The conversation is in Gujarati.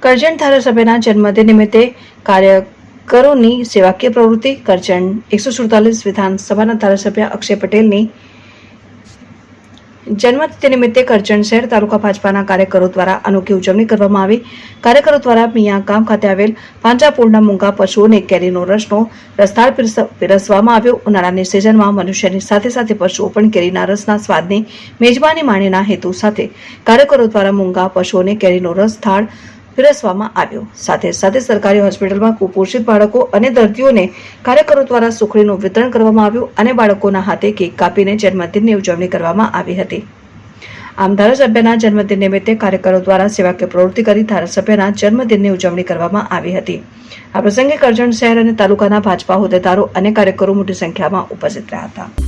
કરજણ ધારાસભ્યના જન્મદિન નિમિત્તે કાર્યકરોની સેવાકીય પ્રવૃત્તિ કરજણ એકસો સુડતાલીસ વિધાનસભાના ધારાસભ્ય અક્ષય પટેલની જન્મતિથિ નિમિત્તે કરજણ શહેર તાલુકા ભાજપાના કાર્યકરો દ્વારા અનોખી ઉજવણી કરવામાં આવી. કાર્યકરો દ્વારા મિયા ગામ ખાતે આવેલ પાંજાપુરના મૂંગા પશુઓને કેરીનો રસનો રસધાર પીરસ- પીરસવામાં આવ્યો. ઉનાળાની સિઝનમાં મનુષ્યની સાથે સાથે પશુઓ પણ કેરીના રસના સ્વાદની મેજબાની માણીના હેતુ સાથે કાર્યકરો દ્વારા મૂંગા પશુઓને કેરીનો રસ થાળ પીરસવામાં આવ્યો. સાથે સાથે સરકારી હોસ્પિટલમાં કુપોષિત બાળકો અને દર્દીઓને કાર્યકરો દ્વારા સુખડીનું વિતરણ કરવામાં આવ્યું અને બાળકોના હાથે કેક કાપીને જન્મદિનની ઉજવણી કરવામાં આવી હતી. આમ ધારાસભ્યના જન્મદિન નિમિત્તે કાર્યકરો દ્વારા સેવાકીય પ્રવૃત્તિ કરી ધારાસભ્યના જન્મદિનની ઉજવણી કરવામાં આવી હતી. આ પ્રસંગે કરજણ શહેર અને તાલુકાના ભાજપા હોદ્દેદારો અને કાર્યકરો મોટી સંખ્યામાં ઉપસ્થિત રહ્યા હતા.